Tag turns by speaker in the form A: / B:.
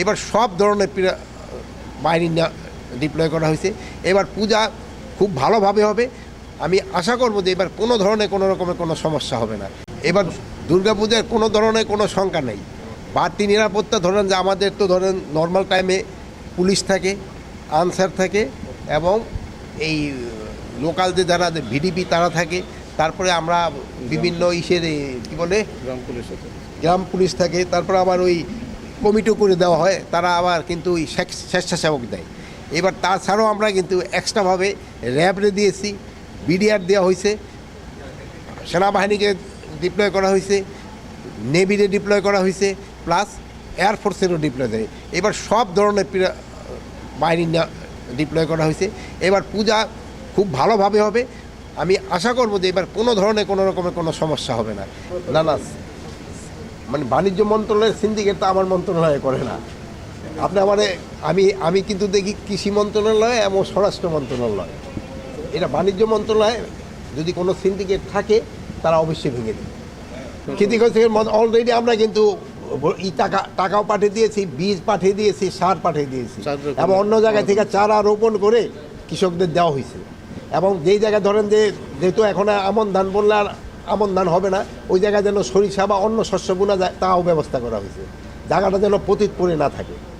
A: এবার সব ধরনের বাহিনী ডিপ্লয় করা হয়েছে। এবার পূজা খুব ভালোভাবে হবে। আমি আশা করব যে এবার কোনো ধরনের কোনো রকমের কোনো সমস্যা হবে না। এবার দুর্গাপূজার কোনো ধরনের কোনো শঙ্কা নেই। বাড়তি নিরাপত্তা ধরেন যে আমাদের তো ধরেন নর্মাল টাইমে পুলিশ থাকে আনসার থাকে এবং এই লোকাল যে যারা ভিডিপি তারা থাকে। তারপরে আমরা বিভিন্ন ইসের কি বলে?
B: গ্রাম পুলিশ
A: গ্রাম পুলিশ থাকে। তারপর আবার ওই কমিটিও করে দেওয়া হয়, তারা আবার কিন্তু ওই স্বেচ্ছাসেবক দেয়। এবার তাছাড়াও আমরা কিন্তু এক্সট্রাভাবে র্যাবরে দিয়েছি, বিডিআর দেওয়া হয়েছে, সেনাবাহিনীকে ডিপ্লয় করা হয়েছে নেভিরে ডিপ্লয় করা হয়েছে প্লাস এয়ারফোর্সেরও ডিপ্লয় দেয়। এবার সব ধরনের বাহিনী ডিপ্লয় করা হয়েছে। এবার পূজা খুব ভালোভাবে হবে। আমি আশা করব যে এবার কোনো ধরনের কোনো রকমের কোনো সমস্যা হবে না। না না মানে বাণিজ্য মন্ত্রণালয়ের সিন্ডিকেট তো আমার মন্ত্রণালয়ে করে না। আপনি আমারে আমি আমি কিন্তু দেখি কৃষি মন্ত্রণালয় এবং স্বরাষ্ট্র মন্ত্রণালয়। এটা বাণিজ্য মন্ত্রণালয় যদি কোনো সিন্ডিকেট থাকে তারা অবশ্যই ভেঙে দেবে। ক্ষতিগ্রস্ত অলরেডি আমরা কিন্তু ই টাকা টাকাও পাঠিয়ে দিয়েছি বীজ পাঠিয়ে দিয়েছি সার পাঠিয়ে দিয়েছি। এবং অন্য জায়গা থেকে চারা রোপণ করে কৃষকদের দেওয়া হয়েছে। এবং যেই জায়গায় ধরেন যে যেহেতু এখন আমন ধান বললে আর আমন ধান হবে না, ওই জায়গায় যেন সরিষা বা অন্য শস্য বোনা যায়, তাও ব্যবস্থা করা হয়েছে। জায়গাটা যেন পতিত পড়ে না থাকে।